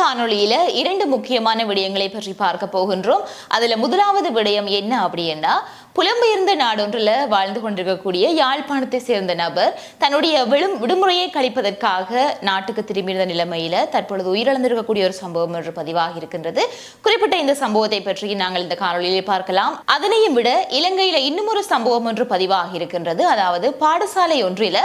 காணொளியில இரண்டு முக்கியமான விடயங்களை பற்றி பார்க்க போகின்றோம். அதுல முதலாவது விடயம் என்ன அப்படின்னா புலம்பெயர்ந்த நாடொன்றில் வாழ்ந்து கொண்டிருக்கக்கூடிய யாழ்ப்பாணத்தை சேர்ந்த நபர் தன்னுடைய விடும் விடுமுறையை கழிப்பதற்காக நாட்டுக்கு திரும்பியிருந்த நிலைமையில தற்பொழுது உயிரிழந்திருக்கக்கூடிய ஒரு சம்பவம் என்று பதிவாக இருக்கின்றது குறிப்பிட்ட இந்த சம்பவத்தை பற்றி நாங்கள் இந்த காணொலியில் பார்க்கலாம். அதனையும் விட இலங்கையில இன்னும் ஒரு சம்பவம் ஒன்று பதிவாக இருக்கின்றது அதாவது பாடசாலை ஒன்றில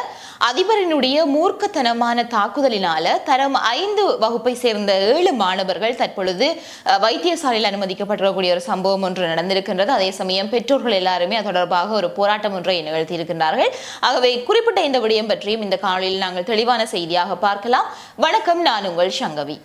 அதிபரினுடைய மூர்க்கத்தனமான தாக்குதலினால தரம் ஐந்து வகுப்பை சேர்ந்த ஏழு மாணவர்கள் தற்பொழுது வைத்தியசாலையில் அனுமதிக்கப்பட்டிருக்கக்கூடிய ஒரு சம்பவம் ஒன்று நடந்திருக்கின்றது. அதே சமயம் பெற்றோர்கள் எல்லாருமே அது தொடர்பாக ஒரு போராட்டம் ஒன்றை நிகழ்த்தியிருக்கின்றார்கள். ஆகவே குறிப்பிட்ட இந்த விடயம் பற்றியும் இந்த காணொலியில் நாங்கள் தெளிவான செய்தியாக பார்க்கலாம். வணக்கம் நான் உங்கள் சங்கவி.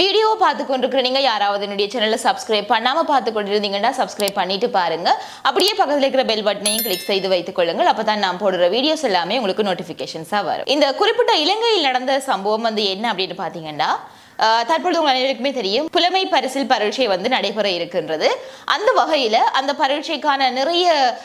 வீடியோ பார்த்து கொண்டிருக்கிறீங்க யாராவது என்னுடைய சேனலை சப்ஸ்கிரைப் பண்ணாம பார்த்து கொண்டிருந்தீங்கன்னா சப்ஸ்கிரைப் பண்ணிட்டு பாருங்க. அப்படியே பக்கத்தில் இருக்கிற பெல் பட்டனையும் கிளிக் செய்து வைத்துக் கொள்ளுங்கள். அப்பதான் நான் போடுற வீடியோஸ் எல்லாமே உங்களுக்கு நோட்டிபிகேஷன்ஸா வரும். இந்த குறிப்பிட்ட இலங்கையில் நடந்த சம்பவம் வந்து என்ன அப்படின்னு பாத்தீங்கன்னா தற்பொழுது உங்கள் அனைவருக்குமே தெரியும் புலமை பரிசில் பரீட்சை வந்து நடைபெற இருக்கின்றது. அந்த வகையில் அந்த பரீட்சைக்கான நிறைய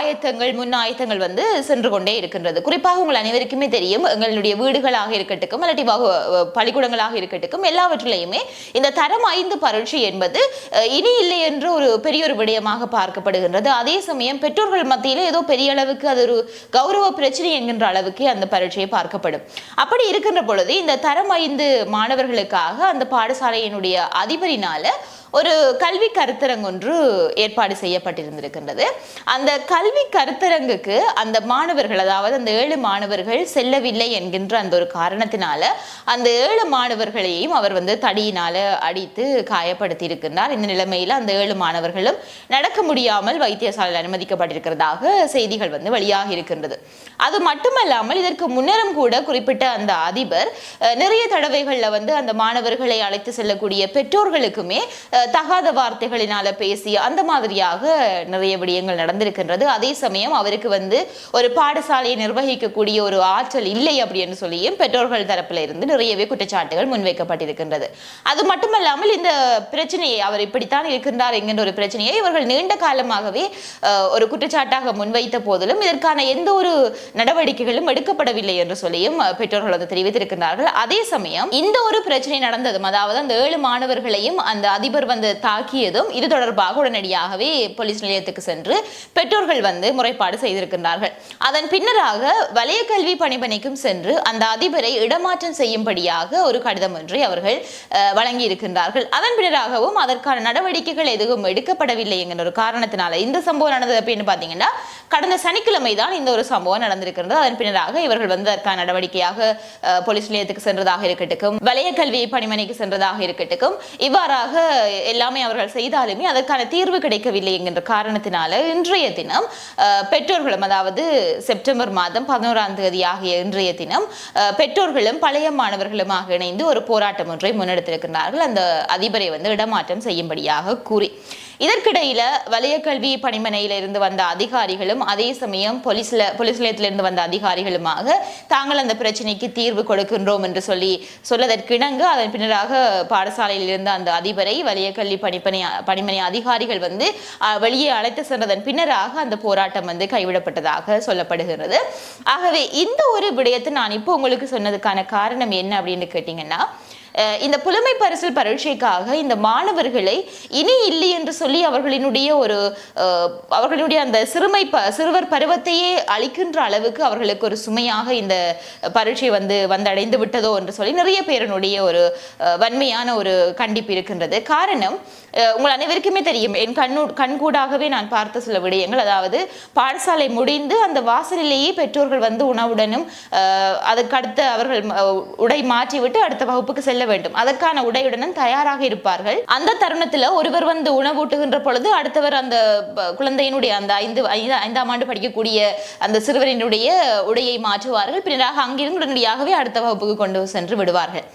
ஆயத்தங்கள் முன் ஆயத்தங்கள் வந்து சென்று கொண்டே இருக்கின்றது. குறிப்பாக உங்கள் அனைவருக்குமே தெரியும் எங்களுடைய வீடுகளாக இருக்கட்டும் இல்லாட்டி வகு- பள்ளிக்கூடங்களாக இருக்கட்டும் எல்லாவற்றிலையுமே இந்த தரம் ஐந்து பரீட்சை என்பது இனி இல்லை என்று ஒரு பெரிய ஒரு விடயமாக பார்க்கப்படுகின்றது. அதே சமயம் பெற்றோர்கள் மத்தியில் ஏதோ பெரிய அளவுக்கு அது ஒரு கௌரவ பிரச்சனை என்கின்ற அளவுக்கு அந்த பரீட்சையை பார்க்கப்படும். அப்படி இருக்கின்ற பொழுது இந்த தரம் ஐந்து மாணவர்களுக்கு மாணவர்களுக்காக அந்த பாடசாலையினுடைய அதிபரினால ஒரு கல்வி கருத்தரங்கு ஒன்று ஏற்பாடு செய்யப்பட்டிருந்திருக்கின்றது. அந்த கல்வி கருத்தரங்குக்கு அந்த மாணவர்கள் அதாவது அந்த ஏழு மாணவர்கள் செல்லவில்லை என்கின்ற அந்த ஒரு காரணத்தினால அந்த ஏழு மாணவர்களையும் அவர் வந்து தடியினால அடித்து காயப்படுத்தி இருக்கின்றார் இந்த நிலைமையில் அந்த ஏழு மாணவர்களும் நடக்க முடியாமல் வைத்தியசாலையில் அனுமதிக்கப்பட்டிருக்கிறதாக செய்திகள் வந்து வெளியாகி இருக்கின்றது. அது மட்டுமல்லாமல் இதற்கு முன்னரும் கூட குறிப்பிட்ட அந்த அதிபர் நிறைய தடவைகளில் வந்து அந்த மாணவர்களை அழைத்து செல்லக்கூடிய பெற்றோர்களுக்குமே தகாத வார்த்தைகளினால பேசி அந்த மாதிரியாக நிறைய விடயங்கள் நடந்திருக்கின்றது. அதே சமயம் அவருக்கு வந்து ஒரு பாடசாலையை நிர்வகிக்கக்கூடிய ஒரு ஆற்றல் இல்லை அப்படின்னு சொல்லியும் பெற்றோர்கள் தரப்பில் இருந்து நிறையவே குற்றச்சாட்டுகள் முன்வைக்கப்பட்டிருக்கின்றது. அது மட்டுமல்லாமல் இந்த பிரச்சனையை அவர் இப்படித்தான் இருக்கின்றார் என்கின்ற ஒரு பிரச்சனையை இவர்கள் நீண்ட காலமாகவே ஒரு குற்றச்சாட்டாக முன்வைத்த போதிலும் இதற்கான எந்த ஒரு நடவடிக்கைகளும் எடுக்கப்படவில்லை என்று சொல்லியும் பெற்றோர்கள் வந்து தெரிவித்திருக்கின்றார்கள். அதே சமயம் இந்த ஒரு பிரச்சனை நடந்ததும் அதாவது அந்த ஏழு மாணவர்களையும் அந்த அதிபர் வந்து தாக்கியதும் இது தொடர்பாக உடனடியாகவே போலீஸ் நிலையத்துக்கு சென்று பெற்றோர்கள் வந்து முறைப்பாடு செய்திருக்கின்றார்கள். அதன் பின்னராக வலய கல்வி பணிபணிக்கும் சென்று அந்த அதிபரை இடமாற்றம் செய்யும்படியாக ஒரு கடிதம் ஒன்றை அவர்கள் வழங்கியிருக்கின்றார்கள். வழங்கி இருக்கின்றார்கள் அதன் பின்னராகவும் அதற்கான நடவடிக்கைகள் எதுவும் எடுக்கப்படவில்லை என்கிற ஒரு காரணத்தினால இந்த சம்பவம் நடந்தது அப்படின்னு பார்த்தீங்கன்னா கடந்த சனிக்கிழமை தான் இந்த ஒரு சம்பவம் நடந்திருக்கிறது. அதன் பின்னராக இவர்கள் வந்து அதற்கான நடவடிக்கையாக போலீஸ் நிலையத்துக்கு சென்றதாக இருக்கட்டும் வலய கல்வி பணிமனைக்கு சென்றதாக இருக்கட்டும் இவ்வாறாக எல்லாமே அவர்கள் செய்தாலுமே அதற்கான தீர்வு கிடைக்கவில்லை என்கின்ற காரணத்தினால இன்றைய தினம் பெற்றோர்களும் அதாவது செப்டம்பர் மாதம் பதினோராம் தேதி ஆகிய இன்றைய தினம் பெற்றோர்களும் பழைய மாணவர்களுமாக இணைந்து ஒரு போராட்டம் ஒன்றை முன்னெடுத்திருக்கிறார்கள். அந்த அதிபரை வந்து இடமாற்றம் செய்யும்படியாக கூறி. இதற்கிடையில வலயக்கல்வி பணிமனையிலிருந்து பணிமனையில இருந்து வந்த அதிகாரிகளும் அதே சமயம் போலீஸ்ல போலீஸ் நிலையத்திலிருந்து வந்த அதிகாரிகளுமாக தாங்கள் அந்த பிரச்சனைக்கு தீர்வு கொடுக்கின்றோம் என்று சொல்லி சொல்லதற்கிணங்க அதன் பின்னராக பாடசாலையில் இருந்த அந்த அதிபரை வலயக்கல்வி பணிப்பணி பணிமனை அதிகாரிகள் வந்து வெளியே அழைத்து சென்றதன் பின்னராக அந்த போராட்டம் வந்து கைவிடப்பட்டதாக சொல்லப்படுகிறது. ஆகவே இந்த ஒரு விடயத்தை நான் இப்போ உங்களுக்கு சொன்னதுக்கான காரணம் என்ன அப்படின்னு கேட்டீங்கன்னா இந்த புலமை பரிசில் பரீட்சைக்காக இந்த மாணவர்களை இனி இல்லை என்று சொல்லி அவர்களினுடைய ஒரு அவர்களுடைய அந்த சிறுமை ப சிறுவர் பருவத்தையே அளிக்கின்ற அளவுக்கு அவர்களுக்கு ஒரு சுமையாக இந்த பரீட்சை வந்து வந்தடைந்து விட்டதோ என்று சொல்லி நிறைய பேரனுடைய ஒரு வன்மையான ஒரு கண்டிப்பு இருக்கின்றது. காரணம் உங்கள் அனைவருக்குமே தெரியும் என் கண்ணு கண்கூடாகவே நான் பார்த்த சில விடயங்கள். அதாவது பாடசாலை முடிந்து அந்த வாசலிலேயே பெற்றோர்கள் வந்து உணவுடனும் அஹ், அவர்கள் உடை மாற்றிவிட்டு அடுத்த வகுப்புக்கு செல்ல வேண்டும். அதற்கான உடையுடனும் தயாராக இருப்பார்கள். அந்த தருணத்துல ஒருவர் வந்து உணவூட்டுகின்ற பொழுது அடுத்தவர் அந்த குழந்தையினுடைய அந்த ஐந்து ஐந்தாம் ஆண்டு படிக்கக்கூடிய அந்த சிறுவரினுடைய உடையை மாற்றுவார்கள். பின்னராக அங்கிருந்து உடனடியாகவே அடுத்த வகுப்புக்கு கொண்டு சென்று விடுவார்கள்.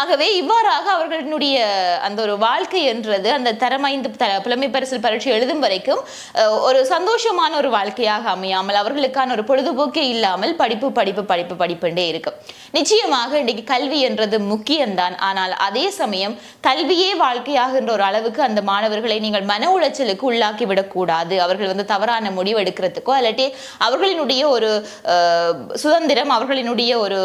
ஆகவே இவ்வாறாக அவர்களுடைய அந்த ஒரு வாழ்க்கை என்றது அந்த அந்த தரம் ஐந்து புலமை பரிசில் பரீட்சை எழுதும் வரைக்கும் ஒரு சந்தோஷமான ஒரு வாழ்க்கையாக அமையாமல் அவர்களுக்கான ஒரு பொழுதுபோக்கே இல்லாமல் படிப்பு படிப்பு படிப்பு படிப்புண்டே இருக்கும். நிச்சயமாக இன்றைக்கு கல்வி என்றது முக்கியம்தான். ஆனால் அதே சமயம் கல்வியே வாழ்க்கையாகின்ற ஒரு அளவுக்கு அந்த மாணவர்களை நீங்கள் மன உளைச்சலுக்கு உள்ளாக்கி விடக்கூடாது. அவர்கள் வந்து தவறான முடிவு எடுக்கிறதுக்கோ இல்லாட்டி அவர்களினுடைய ஒரு சுதந்திரம் அவர்களினுடைய ஒரு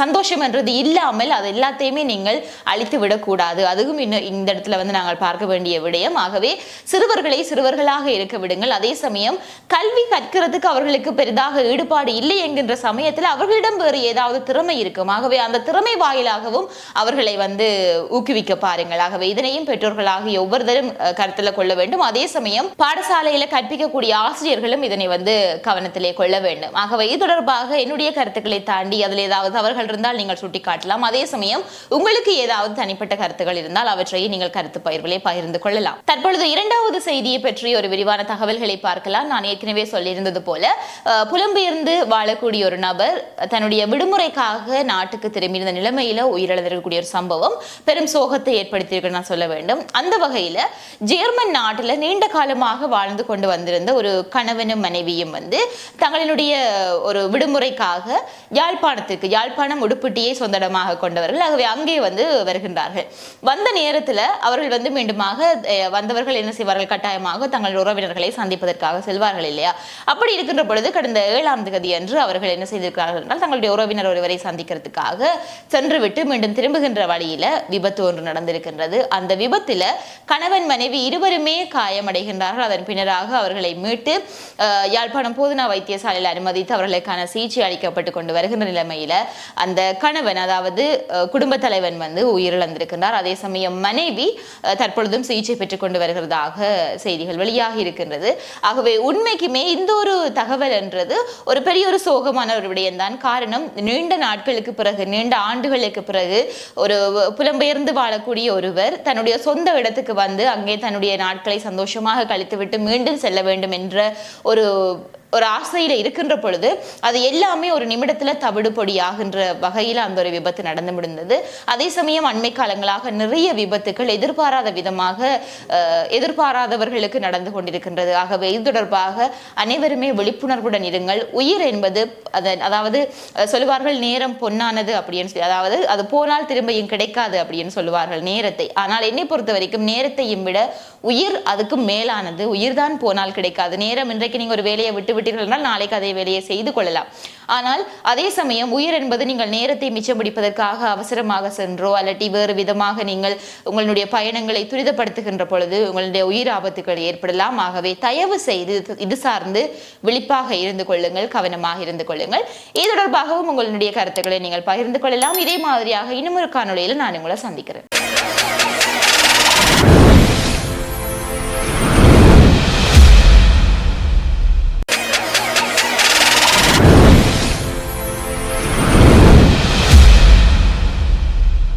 சந்தோஷம் என்றது இல்லாமல் அது எல்லாத்தையுமே நீங்கள் அழித்து விடக்கூடாது. அதுவும் இன்னும் இந்த இடத்துல வந்து நாங்கள் பார்க்க வேண்டிய விடயம். ஆகவே சிறுவர்களை சிறுவர்களாக இருக்க விடுங்கள். அதே சமயம் கல்வி கற்கிறதுக்கு அவர்களுக்கு பெரிதாக ஈடுபாடு இல்லை என்கின்ற சமயத்தில் அவர்களிடம் வேறு ஏதாவது திறமை இருக்கும். ஆகவே அந்த திறமை வாயிலாகவும் அவர்களை வந்து ஊக்குவிக்க பாருங்கள். ஆகவே இதனையும் பெற்றோர்களாகிய ஒவ்வொருத்தரும் கருத்தில் கொள்ள வேண்டும். அதே சமயம் பாடசாலையில கற்பிக்கக்கூடிய ஆசிரியர்களும் இதனை வந்து கவனத்திலே கொள்ள வேண்டும். ஆகவே இது தொடர்பாக என்னுடைய கருத்துக்களை தாண்டி அதில் ஏதாவது தவறுகள் இருந்தால் நீங்கள் சுட்டிக்காட்டலாம். அதே சமயம் உங்களுக்கு ஏதாவது தனிப்பட்ட கருத்துக்கள் இருந்தால் அவற்றையும் நீங்கள் கருத்து பயிர்களை பகிர்ந்து கொள்ளலாம். தற்பொழுது இரண்டாவது செய்தியை பற்றி ஒரு விரிவான தகவல்களை பார்க்கலாம். நான் ஏற்கனவே சொல்லியிருந்தது போல புலம்பெயர்ந்து வாழக்கூடிய ஒரு நபர் தன்னுடைய விடுமுறைக்காக நாட்டுக்கு திரும்பியிருந்த நிலைமையில உயிரிழந்திருக்கக்கூடிய ஒரு சம்பவம். பெரும் சோகத்தை ஏற்படுத்தியிருக்கு நான் சொல்ல வேண்டும். அந்த வகையில் ஜெர்மன் நாட்டில் நீண்ட காலமாக வாழ்ந்து கொண்டு வந்திருந்த ஒரு கணவனும் மனைவியும் வந்து தங்களினுடைய ஒரு விடுமுறைக்காக யாழ்ப்பாணத்துக்கு யாழ்ப்பாணம் உடுப்பிட்டியை சொந்தடமாக கொண்டவர்கள். ஆகவே அங்கே வந்து வருகின்றார்கள். வந்த நேரத்தில் அவர்கள் வந்து மீண்டுமாக வந்தவர்கள் என்ன செய்வார்கள்? கட்டாயமாக தங்கள் உறவினர்களை சந்திப்பதற்காக செல்வார்கள் இல்லையா? அப்படி இருக்கின்ற பொழுது கடந்த ஏழாம் தேதி அன்று அவர்கள் என்ன செய்திருக்கிறார்கள் என்றால் தங்களுடைய உறவினர் ஒருவரை சந்திக்கிறதுக்காக சென்று விட்டு மீண்டும் திரும்புகின்ற வழியில விபத்து ஒன்று நடந்திருக்கின்றது. அந்த விபத்துல கணவன் மனைவி இருவருமே காயமடைகின்றார்கள். அதன் பின்னராக அவர்களை மீட்டு யாழ்ப்பாணம் போதனா வைத்தியசாலையில் அனுமதித்து அவர்களுக்கான சிகிச்சை அளிக்கப்பட்டு கொண்டு வருகின்ற நிலைமையில அந்த கணவன் அதாவது குடும்ப தலைவன் வந்து உயிரிழந்திருக்கின்றார். அதே சமயம் மனைவி தற்பொழுதும் சிகிச்சை பெற்றுக் கொண்டு வருகிறதாக செய்திகள் வெளியாகி இருக்கின்றது. ஆகவே உண்மைக்குமே இந்த ஒரு தகவல் என்றது ஒரு பெரிய ஒரு சோகமான ஒரு விடயம்தான். காரணம் நீண்ட நாட்களுக்கு பிறகு நீண்ட ஆண்டுகளுக்கு பிறகு ஒரு புலம்பெயர்ந்து வாழக்கூடிய ஒருவர் தன்னுடைய சொந்த இடத்துக்கு வந்து அங்கே தன்னுடைய நாட்களை சந்தோஷமாக கழித்துவிட்டு மீண்டும் செல்ல வேண்டும் என்ற ஒரு ஒரு ஆசையில இருக்கின்ற பொழுது அது எல்லாமே ஒரு நிமிடத்துல தவிடு பொடியாகின்ற வகையில் அந்த ஒரு விபத்து நடந்து முடிந்தது. அதே சமயம் அண்மை காலங்களாக நிறைய விபத்துகள் எதிர்பாராத விதமாக எதிர்பாராதவர்களுக்கு நடந்து கொண்டிருக்கின்றது. ஆகவே இது தொடர்பாக அனைவருமே விழிப்புணர்வுடன் இருங்கள். உயிர் என்பது அதன் அதாவது சொல்லுவார்கள் நேரம் பொன்னானது அப்படின்னு சொல்லி அதாவது அது போனால் திரும்பியும் கிடைக்காது அப்படின்னு சொல்லுவார்கள் நேரத்தை. ஆனால் என்னை பொறுத்த வரைக்கும் நேரத்தையும் விட உயிர் அதுக்கு மேலானது. உயிர் தான் போனால் கிடைக்காது. நேரம் இன்றைக்கு நீங்க ஒரு வேலையை விட்டு விட்டீர்கள் என்றால் நாளைக்கு அதை வேலையை செய்து கொள்ளலாம். ஆனால் அதே சமயம் உயிர் என்பது நீங்கள் நேரத்தை மிச்சம் பிடிப்பதற்காக அவசரமாக சென்றோ அல்லட்டி வேறு விதமாக நீங்கள் உங்களுடைய பயணங்களை துரிதப்படுத்துகின்ற பொழுது உங்களுடைய உயிர் ஆபத்துகள் ஏற்படலாம். ஆகவே தயவு செய்து இது- இது சார்ந்து விழிப்பாக இருந்து கொள்ளுங்கள் கவனமாக இருந்து கொள்ளுங்கள். இது தொடர்பாகவும் உங்களுடைய கருத்துக்களை நீங்கள் பகிர்ந்து கொள்ளலாம். இதே மாதிரியாக இன்னும் ஒரு காணொலியில் நான் உங்களை சந்திக்கிறேன்.